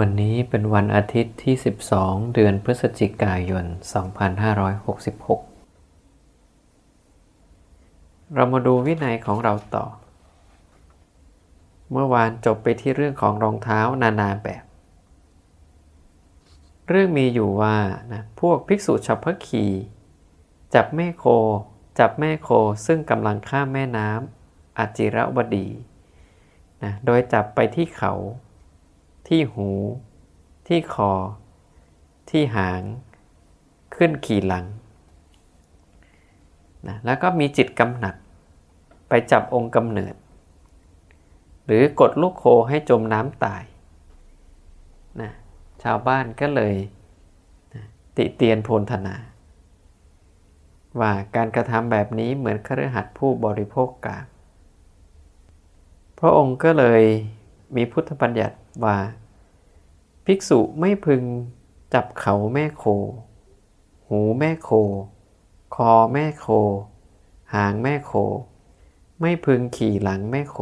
วันนี้เป็นวันอาทิตย์ที่ 12 เดือนพฤศจิกายน 2566 เรามาดูวินัยของเราต่อ เมื่อวานจบไปที่เรื่องของรองเท้านานาแบบ เรื่องมีอยู่ว่านะพวกภิกษุฉัพพคี จับแม่โค จับแม่โคซึ่งกำลังข้ามแม่น้ำอาจิระวดีนะโดยจับไปที่เขา ที่หู ที่คอ ที่หาง ขึ้นขี่หลังนะแล้วก็มีจิตกำหนัด ไปจับองค์กำเนิด หรือกดลูกโคให้จมน้ำตายนะชาวบ้านก็เลยนะติเตียนโพลธนา ว่าการกระทำแบบนี้เหมือนคฤหัสถ์ผู้บริโภคกาพระองค์ก็เลย มีพุทธบัญญัติว่า ภิกษุไม่พึงจับเขาแม่โค หูแม่โค คอแม่โค หางแม่โค ไม่พึงขี่หลังแม่โค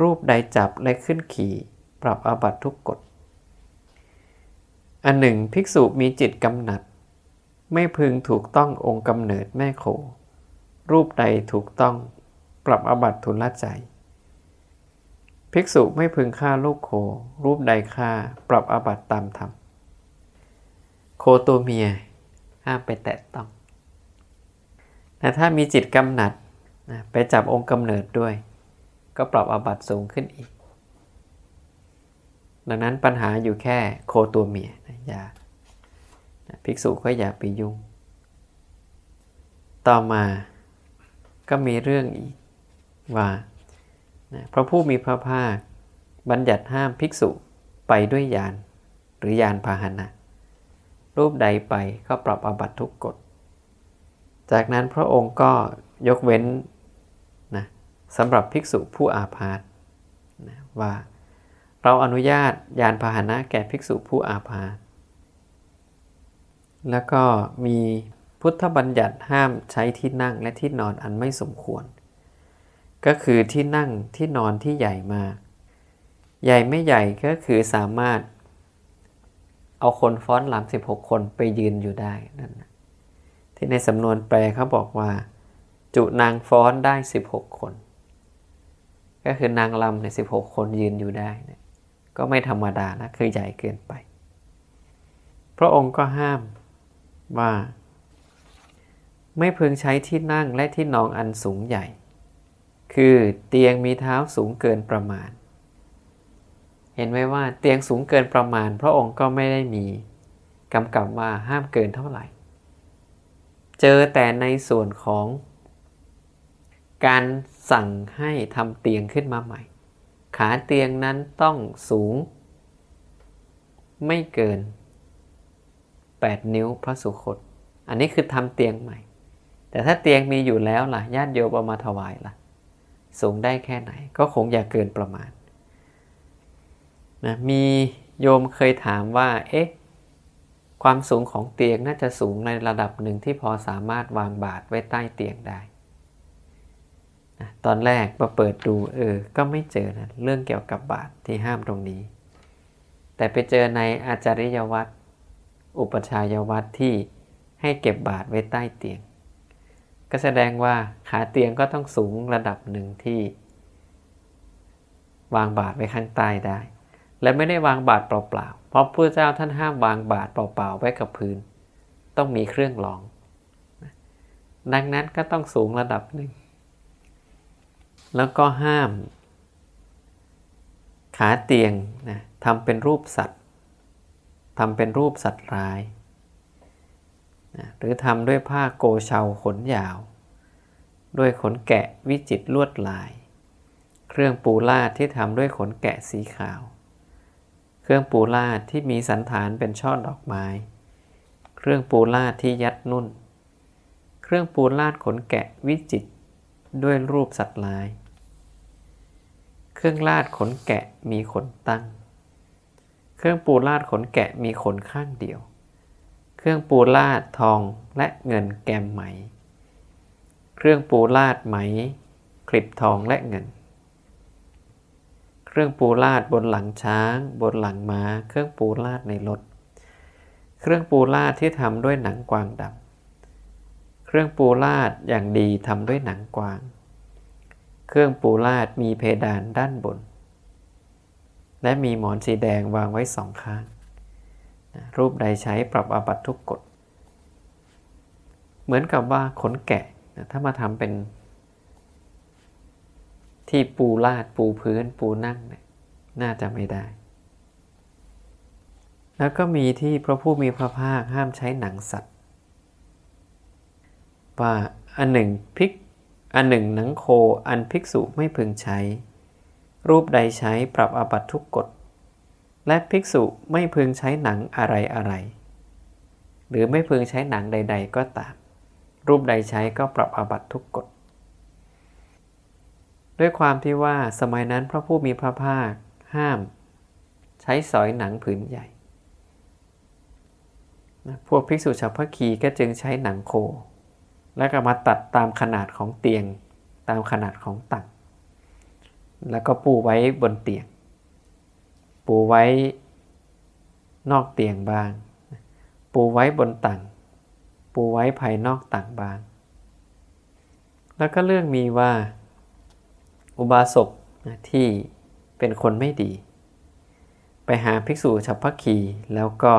รูปใดจับและขึ้นขี่ปรับอาบัตทุกกฎ อันหนึ่งภิกษุมีจิตกำหนัด ไม่พึงถูกต้ององค์กำเนิดแม่โค รูปใดถูกต้องปรับอาบัตทุลใจ ภิกษุไม่พึงฆ่าลูกโค รูปใดฆ่า ปรับอาบัติตามธรรม โคตัวเมีย ห้ามไปแตะต้องแต่ถ้ามีจิตกำหนัดนะไปจับองค์กำเนิดด้วย ก็ปรับอาบัติสูงขึ้นอีก ดังนั้นปัญหาอยู่แค่โคตัวเมียนะอย่าภิกษุก็อย่าไปยุ่ง ต่อมาก็มีเรื่องอีกว่า นะพระผู้มีพระภาค บัญญัติห้ามภิกษุไปด้วยยาน หรือยานพาหนะ รูปใดไปก็ปรับอาบัตทุกกฎ จากนั้นพระองค์ก็ยกเว้นนะสำหรับภิกษุผู้อาพาธนะว่าเราอนุญาตยานพาหนะแก่ภิกษุผู้อาพาธแล้วก็มีพุทธบัญญัติห้ามใช้ที่นั่งและที่นอนอันไม่สมควร ก็คือที่นั่งที่นอนที่ใหญ่มาก ใหญ่ไม่ใหญ่ก็คือสามารถ เอาคนฟ้อนลำสิบหกคนไปยืนอยู่ได้นั่นที่ในสำนวนแปลเขาบอกว่า จุนางฟ้อนได้สิบหกคน ก็คือนางลำในสิบหกคนยืนอยู่ได้นะก็ไม่ธรรมดานะคือใหญ่เกินไป พระองค์ก็ห้ามว่า ไม่พึงใช้ที่นั่งและที่นอนอันสูงใหญ่ คือเตียงมีเท้าสูงเกินประมาณ เห็นไหมว่าเตียงสูงเกินประมาณ พระองค์ก็ไม่ได้มีกำกับว่าห้ามเกินเท่าไหร่ เจอแต่ในส่วนของการสั่งให้ทำเตียงขึ้นมาใหม่ ขาเตียงนั้นต้องสูง ไม่เกิน 8 นิ้วพระสุคต อันนี้คือทำเตียงใหม่ แต่ถ้าเตียงมีอยู่แล้วล่ะญาติโยมเอามาถวายล่ะ สูงได้แค่ไหน ก็คงอย่าเกินประมาณนะมีโยมเคยถามว่า เอ๊ะ ความสูงของเตียงน่าจะสูงในระดับหนึ่งที่พอสามารถวางบาตรไว้ใต้เตียงได้นะตอนแรกมาเปิดดูเออ ก็ไม่เจอนะเรื่องเกี่ยวกับบาตรที่ห้ามตรงนี้ แต่ไปเจอในอาจาริยวัตรอุปชายวัตรที่ให้เก็บบาตรไว้ใต้เตียง ก็แสดงว่าขาเตียงก็ต้องสูงระดับหนึ่งที่ วางบาตรไว้ข้างใต้ได้ และไม่ได้วางบาตรเปล่าๆ เพราะพระเจ้าท่านห้ามวางบาตรเปล่าๆ ไว้กับพื้น ต้องมีเครื่องรอง ดังนั้นก็ต้องสูงระดับหนึ่ง แล้วก็ห้าม ขาเตียงนะทำเป็นรูปสัตว์ทำเป็นรูปสัตว์ร้าย หรือทำด้วยผ้าโกเชาขนยาว ด้วยขนแกะวิจิตลวดลาย เครื่องปูลาดที่ทำด้วยขนแกะสีขาว เครื่องปูลาดที่มีสันฐานเป็นช่อดอกไม้ เครื่องปูลาดที่ยัดนุ่น เครื่องปูลาดขนแกะวิจิตด้วยรูปสัตว์ลาย เครื่องลาดขนแกะมีขนตั้ง เครื่องปูลาดขนแกะมีขนข้างเดียว รื่องปูลาดทองและเงินแกมไหม เครื่องปูลาดไหม คลิปทองและเงิน เครื่องปูลาดบนหลังช้าง บนหลังม้า เครื่องปูลาดในรถ เครื่องปูลาดที่ทำด้วยหนังกวางดำ เครื่องปูลาดอย่างดีทำด้วยหนังกวาง เครื่องปูลาดมีเพดานด้านบน และมีหมอนสีแดงวางไว้สองข้าง รูปใดใช้ปรับอาบัตทุกกฎ เหมือนกับว่าขนแกะถ้ามาทำเป็น ที่ปูลาดปูพื้นปูนั่งเนี่ยน่าจะไม่ได้ แล้วก็มีที่พระผู้มีพระภาคห้ามใช้หนังสัตว์ ว่าอันหนึ่งพิกอันหนึ่งหนังโคอันภิกษุไม่พึงใช้ รูปใดใช้ปรับอาบัตทุกกฎ และภิกษุไม่พึงใช้หนังอะไรอะไร หรือไม่พึงใช้หนังใด ๆ ก็ตาม รูปใดใช้ก็ปรับอาบัตทุกกฎ ด้วยความที่ว่าสมัยนั้นพระผู้มีพระภาคห้าม ใช้สอยหนังผืนใหญ่ พวกภิกษุชาวพคีก็จึงใช้หนังโค แล้วก็มาตัดตามขนาดของเตียง ตามขนาดของตัก แล้วก็ปูไว้บนเตียง ปูไว้นอกเตียงบาง ปูไว้บนตังปูไว้ภายนอกตังบาง แล้วก็เรื่องมีว่า อุบาสกที่เป็นคนไม่ดี ไปหาภิกษุฉัพพคีแล้วก็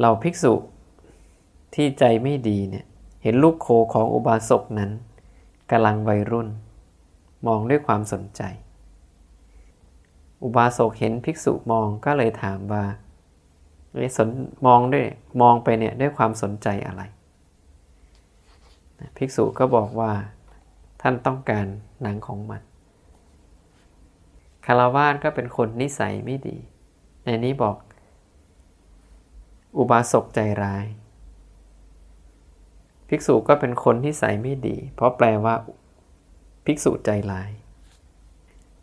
เราภิกษุที่ใจไม่ดีเนี่ยเห็นลูกโคของอุบาสกนั้นกำลังวัยรุ่น มองด้วยความสนใจ อุบาสกเห็นภิกษุมองก็เลยถามว่าสนมองด้วยมองไปเนี่ยด้วยความสนใจอะไร ภิกษุก็บอกว่าท่านต้องการหนังของมันคารวาสก็เป็นคนนิสัยไม่ดี ในนี้บอก อุบาสกใจร้าย ภิกษุก็เป็นคนที่ใส่ไม่ดี เพราะแปลว่า ภิกษุใจร้าย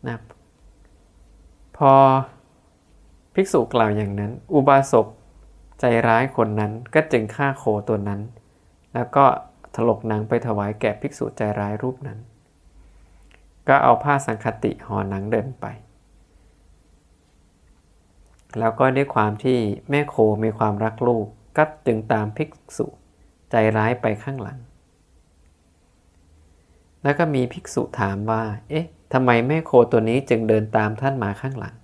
นะ พอภิกษุกล่าวอย่างนั้น อุบาสกใจร้ายคนนั้นก็จึงฆ่าโคตัวนั้น แล้วก็ถลกหนังไปถวายแก่ภิกษุใจร้ายรูปนั้น ก็เอาผ้าสังคติห่อหนังเดินไป แล้วก็ด้วยความที่แม่โคมีความรักลูกก็จึงตามภิกษุใจร้ายไปข้างหลัง แล้วก็มีภิกษุถามว่า เอ๊ะทำไมแม่โคตัวนี้จึงเดินตามท่านมาข้างหลัง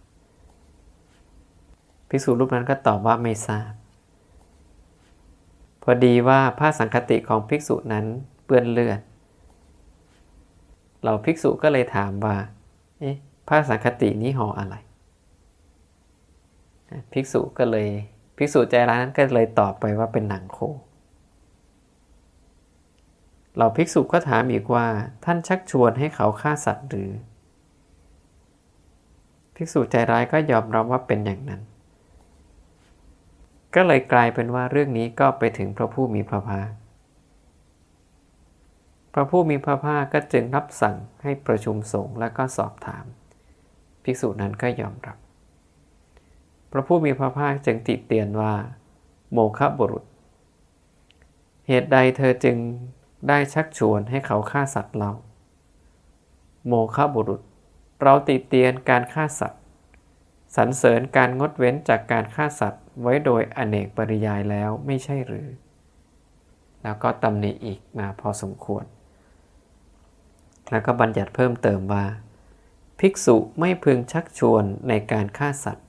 ภิกษุรูปนั้นก็ตอบว่าไม่ทราบ พอดีว่าผ้าสังคติของภิกษุนั้นเปื้อนเลือดเราภิกษุก็เลยถามว่า เอ๊ะผ้าสังคตินี้ห่ออะไร ภิกษุก็เลย ภิกษุใจร้ายนั้นก็เลยตอบไปว่าเป็นหนังโค เราภิกษุก็ถามอีกว่าท่านชักชวนให้เขาฆ่าสัตว์หรือ ภิกษุใจร้ายก็ยอมรับว่าเป็นอย่างนั้น ก็เลยกลายเป็นว่าเรื่องนี้ก็ไปถึงพระผู้มีพระภาค พระผู้มีพระภาคก็จึงรับสั่งให้ประชุมสงฆ์และก็สอบถาม ภิกษุนั้นก็ยอมรับ พระผู้มีพระภาคจึงติเตียนว่า โมฆะบุรุษ เหตุใดเธอจึง ได้ชักชวนให้เขาฆ่าสัตว์เรา โมฆะบุรุษ เราติเตียนการฆ่าสัตว์สรรเสริญการงดเว้นจากการฆ่าสัตว์ไว้โดยอเนกปริยายแล้วไม่ใช่หรือ แล้วก็ตำหนิอีกมาพอสมควร แล้วก็บัญญัติเพิ่มเติมว่า ภิกษุไม่พึงชักชวนในการฆ่าสัตว์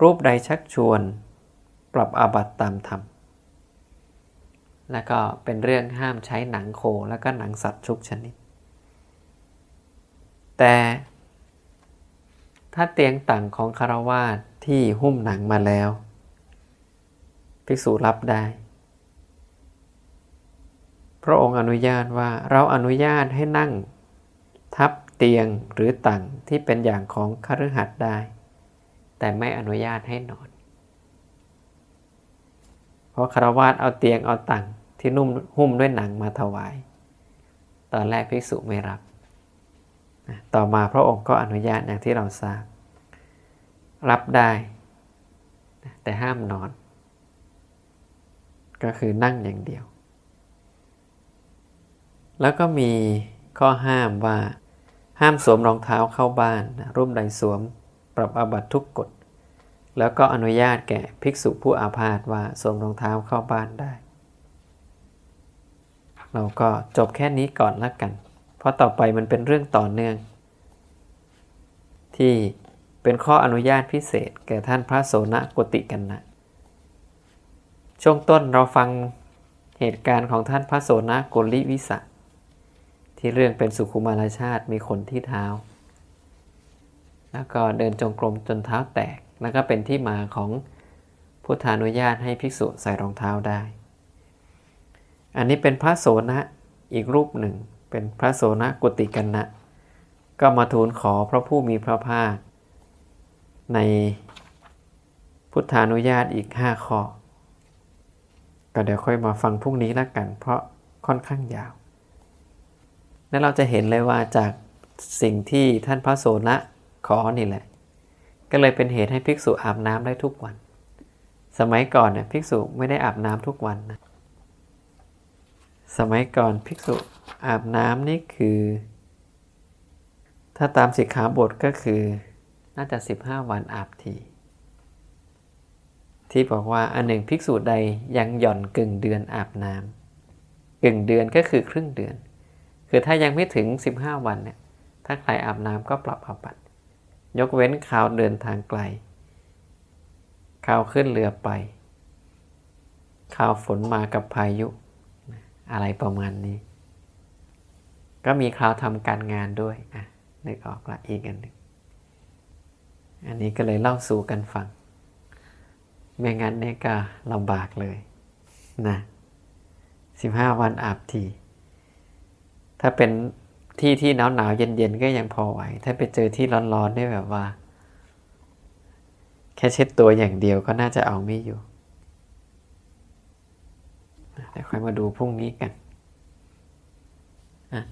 รูปใดชักชวน ปรับอาบัติตามธรรม แล้วก็เป็นเรื่องห้ามใช้หนังโคแล้วก็หนังสัตว์ทุกชนิด แต่ถ้าเตียงต่างของคารวาสที่หุ้มหนังมาแล้ว ภิกษุรับได้ พระองค์อนุญาตว่าเราอนุญาตให้นั่ง ทับเตียงหรือต่างที่เป็นอย่างของคฤหัสถ์ได้ แต่ไม่อนุญาตให้นอน เพราะคารวาสเอาเตียงเอาต่าง ที่นุ่มหุ้มด้วยหนังมาถวาย ตอนแรกภิกษุไม่รับ ต่อมาพระองค์ก็อนุญาตอย่างที่เราทราบ รับได้ แต่ห้ามนอน ก็คือนั่งอย่างเดียว แล้วก็มีข้อห้ามว่าห้ามสวมรองเท้าเข้าบ้านรูปใดสวมปรับอาบัตทุกกฎ แล้วก็อนุญาตแก่ภิกษุผู้อาพาธว่าสวมรองเท้าเข้าบ้านได้ เราก็จบแค่นี้ก่อนละกัน เพราะต่อไปมันเป็นเรื่องต่อเนื่อง ที่เป็นข้ออนุญาตพิเศษ แก่ท่านพระโสนะกุติกันนะช่วงต้นเราฟังเหตุการณ์ของท่านพระโสนโกลิวิสะที่เรื่องเป็นสุขุมารชาติมีขนที่เท้า แล้วก็เดินจงกรมจนเท้าแตก แล้วก็เป็นที่มาของพุทธานุญาตให้ภิกษุใส่รองเท้าได้ อันนี้เป็นพระโสนะอีกรูปหนึ่ง เป็นพระโสนะกุติกันนะ ก็มาทูลขอพระผู้มีพระภาค ในพุทธานุญาตอีก 5 ข้อ ก็เดี๋ยวค่อยมาฟังพรุ่งนี้แล้วกัน เพราะค่อนข้างยาว แล้วเราจะเห็นเลยว่าจากสิ่งที่ท่านพระโสนะขอนี่แหละ ก็เลยเป็นเหตุให้ภิกษุอาบน้ำได้ทุกวัน สมัยก่อนเนี่ยภิกษุไม่ได้อาบน้ำทุกวันนะ สมัยก่อนภิกษุอาบน้ำนี่คือ ถ้าตามสิกขาบทก็คือ น่าจะ 15 วันอาบที ที่บอกว่าอันหนึ่งภิกษุใดยังหย่อนกึ่งเดือนอาบน้ำกึ่งเดือนก็คือครึ่งเดือน คือถ้ายังไม่ถึง 15 วันเนี่ยถ้าใครอาบน้ำก็ปรับอาบัตยกเว้นข่าวเดินทางไกลข่าวขึ้นเรือไปข่าวฝนมากับพายุ อะไรประมาณนี้ ก็มีคราวทำการงานด้วยอะนึกออกละอีกอันหนึ่งอันนี้ก็เลยเล่าสู่กันฟัง ไม่งั้นเนี่ยก็ลำบากเลยนะสิบห้าวันอาบทีถ้าเป็นที่ที่หนาวหนาวเย็นเย็นก็ยังพอไหว ถ้าไปเจอที่ร้อนๆได้แบบว่า แค่เช็ดตัวอย่างเดียวก็น่าจะเอาไม่อยู่ แต่ค่อยมาดูพรุ่งนี้กัน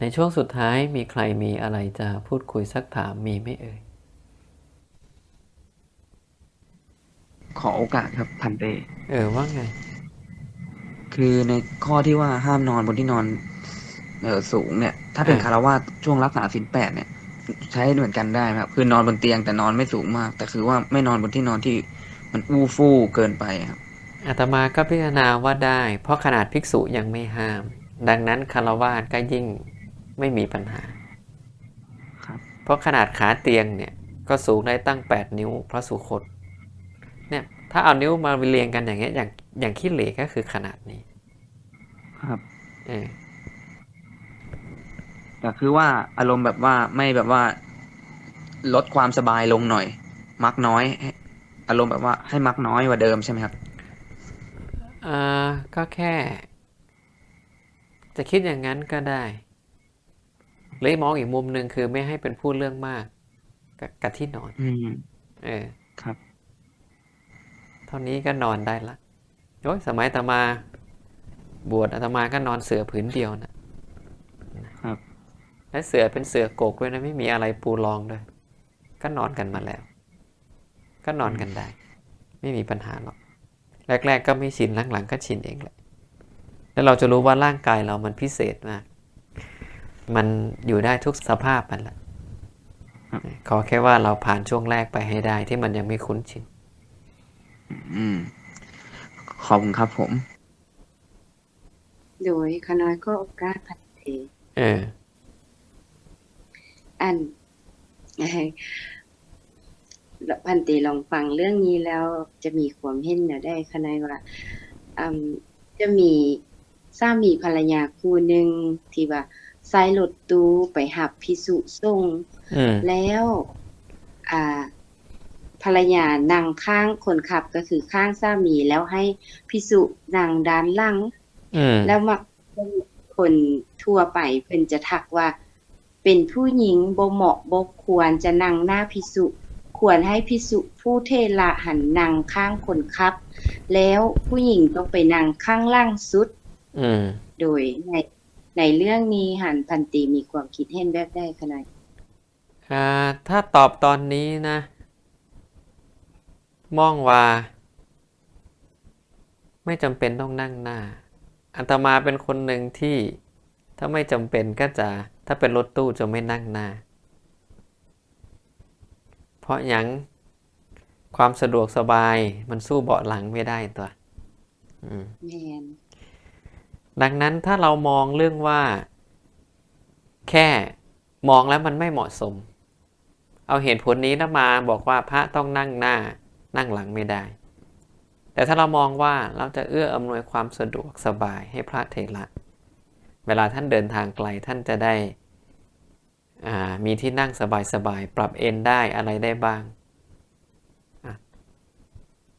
ในช่วงสุดท้ายมีใครมีอะไรจะพูดคุยสักถามมีไหม่เอ่ย ขอโอกาสครับพันเต เออว่าไง คือในข้อที่ว่าห้ามนอนบนที่นอนเออสูงเนี่ย ถ้าเป็นอ่าคารวาสช่วงรักษาศีลแปดเนี่ย ใช้เหมือนกันได้ไหมครับ คือนอนบนเตียงแต่นอนไม่สูงมาก แต่คือว่าไม่นอนบนที่นอนที่มันอู้ฟู่เกินไปครับ อาตมาก็พิจารณาว่าได้ เพราะขนาดภิกษุยังไม่ห้าม ดังนั้นคารวาสก็ยิ่งไม่มีปัญหาครับเพราะขนาดขาเตียงเนี่ยก็สูงได้ตั้ง 8 นิ้วพระสุคตเนี่ยถ้าเอานิ้วมาเรียงกันอย่างเงี้ยอย่างอย่างขี้เหร่ก็คือขนาดนี้ ครับเออแต่คือว่าอารมณ์แบบว่าไม่แบบว่า ลดความสบายลงหน่อย มักน้อยให้อารมณ์แบบว่าให้มักน้อยกว่าเดิมใช่ไหมครับ อ่าก็แค่ จะคิดอย่างนั้นก็ได้หรือมองอีกมุมหนึ่งคือไม่ให้เป็นพูดเรื่องมากกับกับที่นอน อืม เออ ครับ เท่านี้ก็นอนได้ละโอ้ยสมัยอาตมา บวชอาตมาก็นอนเสือผืนเดียวนะครับ และเสือเป็นเสือกกด้วยนะไม่มีอะไรปูรองด้วย ก็นอนกันมาแล้ว ก็นอนกันได้ ไม่มีปัญหาหรอก แรก ๆ ก็ไม่ชินหลังๆก็ชินเองแหละแล้วเราจะรู้ว่าร่างกายเรามันพิเศษมาก มันอยู่ได้ทุกสภาพมันแหละครับขอแค่ว่าเราผ่านช่วงแรกไปให้ได้ที่มันยังไม่คุ้นชินอืมขอบคุณครับผม โดยขน้อยก็โอกาสพันเทเอออันเอ่อ พันเตลองฟังเรื่องนี้แล้วจะมีความเห็นนะได้ขน้อยว่าอืมจะมีสามีภรรยาคู่หนึ่งที่ว่าใส่รถตู้ไปหับพิสุส่งอืมแล้ว อ่า ภรรยานั่งข้างคนขับก็คือข้างสามีแล้วให้พิสุนั่งด้านหลังอืมแล้วมักคนทั่วไปเพิ่นจะทักว่า เป็นผู้หญิงบ่เหมาะบ่ควรจะนั่งหน้าพิสุ ควรให้พิสุผู้เทระหันนั่งข้างคนขับ แล้วผู้หญิงต้องไปนั่งข้างล่างสุดอืมโดยในในเรื่องนี้หันพันตีมีความคิดเห็นแบบได้ขนาดอ่าถ้าตอบตอนนี้นะมองว่า ไม่จำเป็นต้องนั่งหน้า อัตมาเป็นคนหนึ่งที่ถ้าไม่จำเป็นก็จะ ถ้าเป็นรถตู้จะไม่นั่งหน้า เพราะหยังความสะดวกสบายมันสู้เบาะหลังไม่ได้ตัวอืมแม่นดังนั้นถ้าเรามองเรื่องว่า แค่มองแล้วมันไม่เหมาะสม เอาเหตุผลนี้แล้วมาบอกว่าพระต้องนั่งหน้านั่งหลังไม่ได้ แต่ถ้าเรามองว่าเราจะเอื้ออำนวยความสะดวกสบายให้พระเถระเวลาท่านเดินทางไกลท่านจะได้อ่า มีที่นั่งสบายๆ ปรับเอนได้อะไรได้บ้าง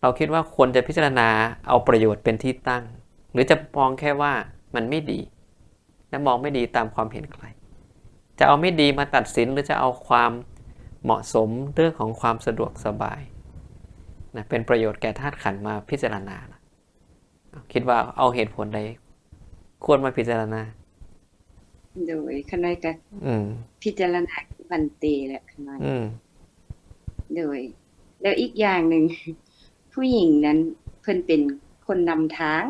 เราคิดว่าควรจะพิจารณาเอาประโยชน์เป็นที่ตั้ง หรือจะมองแค่ว่ามันไม่ดี และมองไม่ดีตามความเห็นใคร จะเอาไม่ดีมาตัดสินหรือจะเอาความเหมาะสมเรื่องของความสะดวกสบายนะเป็นประโยชน์แก่ธาตุขันมาพิจารณานะคิดว่าเอาเหตุผลใดควรมาพิจารณา โดยคณะก็อืมพิจารณาบันเตแหละคณะอืมโดย แล้วอีกอย่างหนึ่ง ผู้หญิงนั้น เพิ่นเป็นคนนำทาง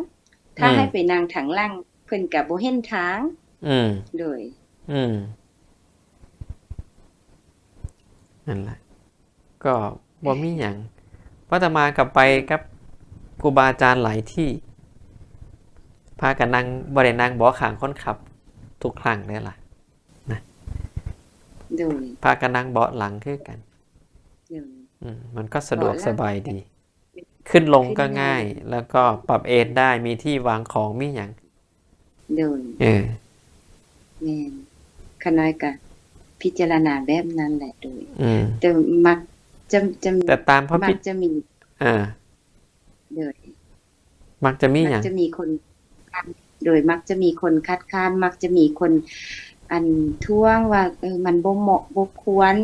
ถ้าอืมให้ไปนางถังล่างเพิ่นก็บ่เห็นทางอืมโดยอืมนั่นแหละก็บ่มีหยังเพราะอาตมากลับไปกับครูบาอาจารย์หลายที่ พากันนั่งบ่ได้นั่งเบ่ขางคนขับ ทุกครั้งเลยล่ะโดยพากันนั่งเบาะหลังคือกันโดยอืมมันก็สะดวกเบาะหลังสบายดี ขึ้นลงก็ขึ้นง่าง่ายยแล้วก็ปรับเอนได้มีที่วางของมีอย่างโดยเออแม่นคณะก็พิจารณาแบบนั้นแหละโดยอืมแต่มักจะจะแต่ตามพระมัพิกจะมีอ่าโดยมักจะมีมัอย่างจะมีคนค้าน โดยมักจะมีคนคัดค้านมักจะมีคนอันท้วงว่าเออมันบ่เหมาะบ่ควร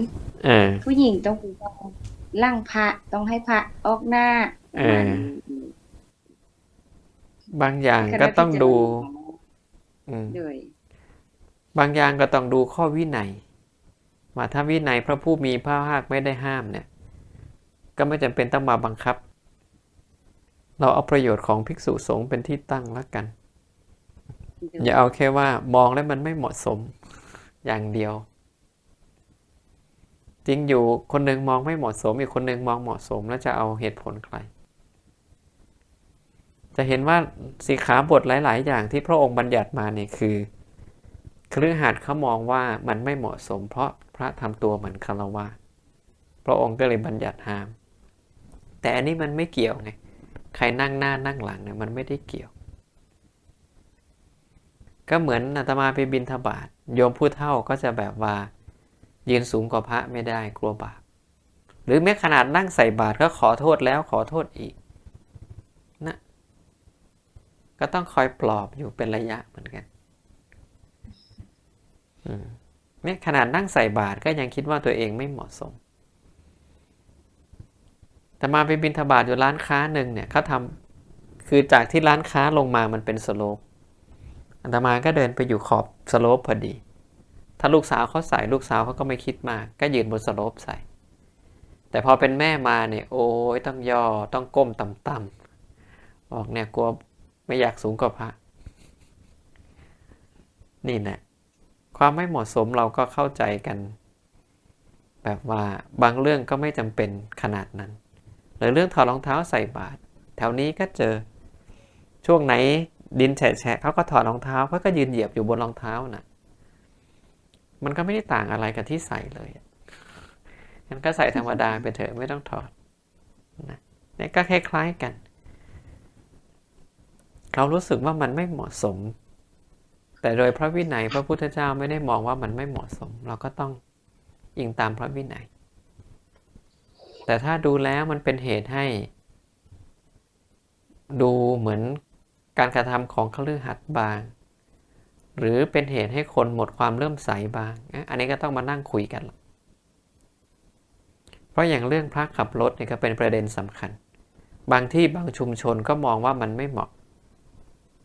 เออผู้หญิงต้องล่างพระต้องให้พระออกหน้าเออบางอย่างก็ต้องดูอืมโดยบางอย่างก็ต้องดูข้อวินัยว่าถ้าวินัยพระผู้มีพระภาคไม่ได้ห้ามเนี่ย ก็ไม่จำเป็นต้องมาบังคับ เราเอาประโยชน์ของภิกษุสงฆ์เป็นที่ตั้งแล้วกัน อย่าเอาแค่ว่ามองแล้วมันไม่เหมาะสมอย่างเดียว จริงอยู่คนหนึ่งมองไม่เหมาะสม อีกคนหนึ่งมองเหมาะสมแล้วจะเอาเหตุผลใคร จะเห็นว่าสีขาบทหลาย ๆ อย่างที่พระองค์บัญญัติมาเนี่ยคือคฤหัสถ์เขามองว่ามันไม่เหมาะสม เพราะพระทำตัวเหมือนคารวะพระองค์ก็เลยบัญญัติห้าม แต่อันนี้มันไม่เกี่ยวไงใครนั่งหน้านั่งหลังเนี่ยมันไม่ได้เกี่ยว ก็เหมือนอาตมาไปบินทบาทโยมผู้เฒ่าก็จะแบบว่า ยืนสูงกว่าพระไม่ได้กลัวบาปหรือแม้ขนาดนั่งใส่บาตรก็ขอโทษแล้วขอโทษอีกนะก็ต้องคอยปลอบอยู่เป็นระยะเหมือนกันอแม้ขนาดนั่งใส่บาตรก็ยังคิดว่าตัวเองไม่เหมาะสม แต่มาไปบินทบาทอยู่ร้านค้าหนึ่งเนี่ยเขาทำคือจากที่ร้านค้าลงมามันเป็นสโลป อาตมาก็เดินไปอยู่ขอบสโลปพอดี ถ้าลูกสาวเขาใส่ลูกสาวเขาก็ไม่คิดมาก ก็ยืนบนสโลปใส่ แต่พอเป็นแม่มาเนี่ยโอ้ยต้องย่อต้องก้มต่ำๆบอกเนี่ยกลัวไม่อยากสูงกว่าพระ นี่แหละความไม่เหมาะสมเราก็เข้าใจกัน แบบว่าบางเรื่องก็ไม่จำเป็นขนาดนั้น หรือเรื่องถอดรองเท้าใส่บาตรแถวนี้ก็เจอช่วงไหน ดินแฉะเขาก็ถอดรองเท้าเขาก็ยืนเหยียบอยู่บนรองเท้าน่ะ มันก็ไม่ได้ต่างอะไรกับที่ใส่เลยงั้นก็ใส่ธรรมดาไปเถอะไม่ต้องถอดนะนี่ก็คล้ายๆกัน เรารู้สึกว่ามันไม่เหมาะสม แต่โดยพระวินัยพระพุทธเจ้าไม่ได้มองว่ามันไม่เหมาะสม เราก็ต้องอิงตามพระวินัย แต่ถ้าดูแล้วมันเป็นเหตุให้ ดูเหมือน การกระทำของคฤหัสถ์บาง หรือเป็นเหตุให้คนหมดความเริ่อมใสบาง อันนี้ก็ต้องมานั่งคุยกัน เพราะอย่างเรื่องพระขับรถเนี่ยก็เป็นประเด็นสำคัญ บางที่บางชุมชนก็มองว่ามันไม่เหมาะ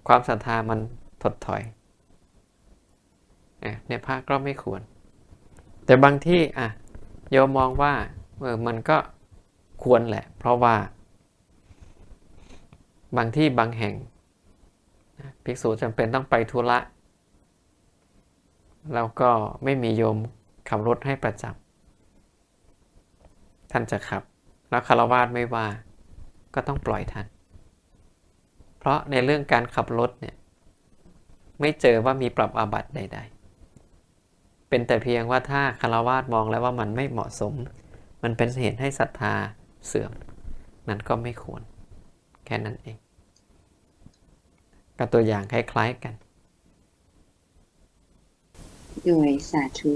ความศรัทธามันถดถอยอะในพระก็ไม่ควร แต่บางที่อะโยมมองว่าเออมันก็ควรแหละ เพราะว่า บางที่บางแห่ง ภิกษุจำเป็นต้องไปธุระ แล้วก็ไม่มีโยมขับรถให้ประจท่านจะขับ แล้วคารวาสไม่ว่า ก็ต้องปล่อยท่าน เพราะในเรื่องการขับรถเนี่ย ไม่เจอว่ามีปรับอาบัติใด ๆ เป็นแต่เพียงว่าถ้าคารวาสมองแล้วว่ามันไม่เหมาะสม มันเป็นเหตุให้ศรัทธาเสื่อม นั้นก็ไม่ควร แค่นั้นเอง ก็ตัวอย่างคล้ายๆกัน โดยสาธุ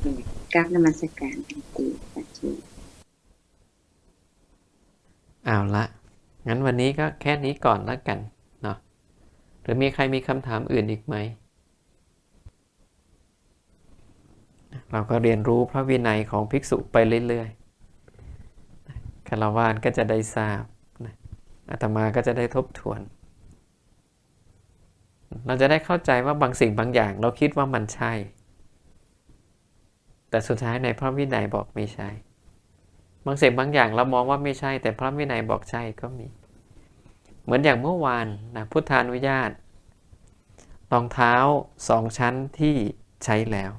โดยกราบนมัสการพันตีสาธุเอาละงั้นวันนี้ก็แค่นี้ก่อนแล้วกันเนาะหรือมีใครมีคำถามอื่นอีกไหม เราก็เรียนรู้พระวินัยของภิกษุไปเรื่อยๆคารวานก็จะได้ทราบนะ อาตมาก็จะได้ทบทวน เราจะได้เข้าใจว่าบางสิ่งบางอย่างเราคิดว่ามันใช่ แต่สุดท้ายในพระวินัยบอกไม่ใช่ บางสิ่งบางอย่างเรามองว่าไม่ใช่ แต่พระวินัยบอกใช่ก็มี เหมือนอย่างเมื่อวานนะพุทธานุญาตรองเท้าสองชั้นที่ใช้แล้ว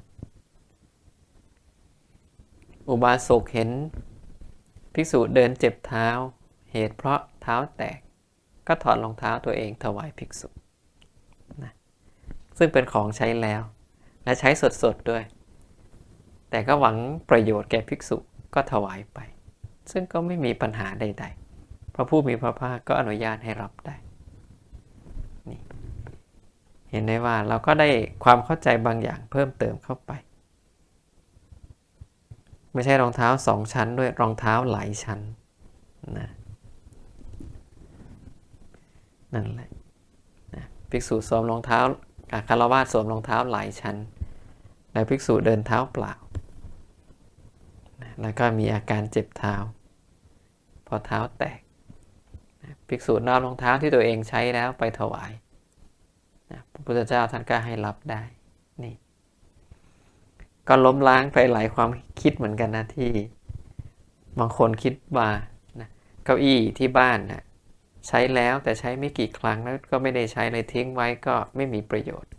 อุบาสกเห็น ภิกษุเดินเจ็บเท้า เหตุเพราะ เท้าแตก ก็ถอดรองเท้าตัวเองถวายภิกษุนะซึ่งเป็นของใช้แล้ว และใช้สดๆด้วย แต่ก็หวังประโยชน์แก่ภิกษุก็ถวายไป ซึ่งก็ไม่มีปัญหาใดๆ พระผู้มีพระภาคก็อนุญาตให้รับได้นี่เห็นได้ว่าเราก็ได้ความเข้าใจบางอย่างเพิ่มเติมเข้าไป ไม่ใช่รองเท้าสองชั้นด้วยรองเท้าหลายชั้นนะ นั่นแหละนะภิกษุสวมรองเท้าคารวาสสวมรองเท้าหลายชั้น แล้วภิกษุเดินเท้าเปล่านะแล้วก็มีอาการเจ็บเท้า พอเท้าแตกนะภิกษุนำรองเท้าที่ตัวเองใช้แล้วไปถวายนะพระพุทธเจ้าท่านก็ให้รับได้นี่ก็ล้มล้างไปหลายความคิดเหมือนกันนะที่ บางคนคิดว่านะเก้าอี้ที่บ้านนะ ใช้แล้วแต่ใช้ไม่กี่ครั้งแล้วก็ไม่ได้ใช้เลยทิ้งไว้ก็ไม่มีประโยชน์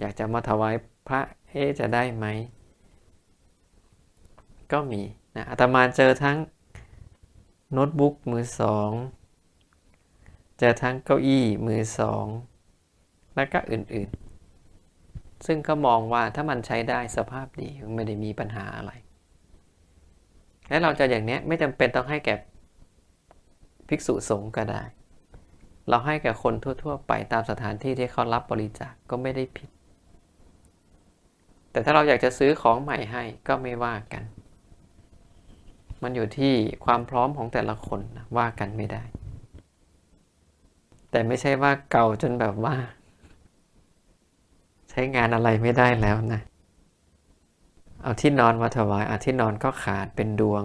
อยากจะมาถวายพระเอ๊จะได้ไหม ก็มีนะอาตมาเจอทั้งโน้ตบุ๊กมือสองเจอทั้งเก้าอี้มือสองแล้วก็อื่นๆ ซึ่งก็มองว่าถ้ามันใช้ได้สภาพดีไม่ได้มีปัญหาอะไร และเราจะอย่างเนี้ยไม่จำเป็นต้องให้แก่ ภิกษุสงฆ์ก็ได้ เราให้แก่คนทั่ว ๆ ไปตามสถานที่ที่เขารับบริจาคกก็ไม่ได้ผิด แต่ถ้าเราอยากจะซื้อของใหม่ให้ก็ไม่ว่ากัน มันอยู่ที่ความพร้อมของแต่ละคนนะว่ากันไม่ได้ แต่ไม่ใช่ว่าเก่าจนแบบว่า ใช้งานอะไรไม่ได้แล้วนะเอาที่นอนมาถวายอาที่นอนก็ขาดเป็นดวง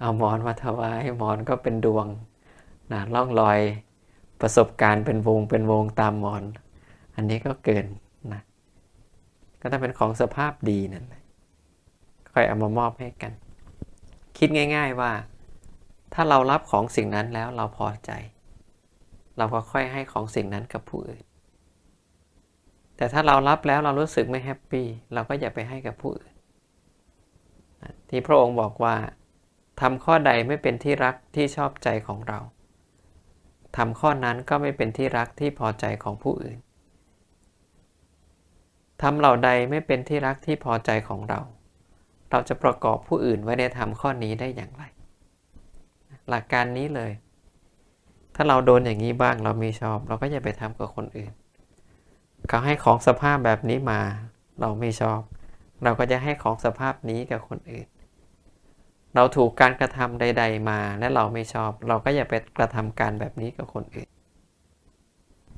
เอาหมอนมาถวายหมอนก็เป็นดวงนะล่องรอยประสบการณ์เป็นวงเป็นวงตามหมอน อันนี้ก็เกินนะก็ต้องเป็นของสภาพดีนั่นแหละค่อยเอามามอบให้กัน คิดง่าย ๆว่า ถ้าเรารับของสิ่งนั้นแล้วเราพอใจ เราก็ค่อยให้ของสิ่งนั้นกับผู้อื่น แต่ถ้าเรารับแล้วเรารู้สึกไม่แฮปปี้เราก็อย่าไปให้กับผู้อื่นที่พระองค์บอกว่า ทำข้อใดไม่เป็นที่รักที่ชอบใจของเราทำข้อนั้นก็ไม่เป็นที่รักที่พอใจของผู้อื่นทำเหล่าใดไม่เป็นที่รักที่พอใจของเรา เราจะประกอบผู้อื่นไว้ในธรรมข้อนี้ได้อย่างไร หลักการนี้เลย ถ้าเราโดนอย่างนี้บ้างเราไม่ชอบ เราก็อย่าไปทำกับคนอื่น เขาให้ของสภาพแบบนี้มา เราไม่ชอบ เราก็จะให้ของสภาพนี้กับคนอื่น เราถูกการกระทำใด ๆ มา และเราไม่ชอบ เราก็อย่าไปกระทำการแบบนี้กับคนอื่น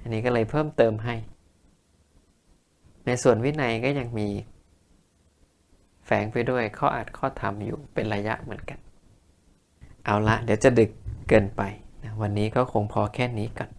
อันนี้ก็เลยเพิ่มเติมให้ ในส่วนวินัยก็ยังมี แฝงไปด้วยข้ออัดข้อธรรมอยู่เป็นระยะเหมือนกัน เอาละเดี๋ยวจะดึกเกินไปนะวันนี้ก็คงพอแค่นี้ก่อน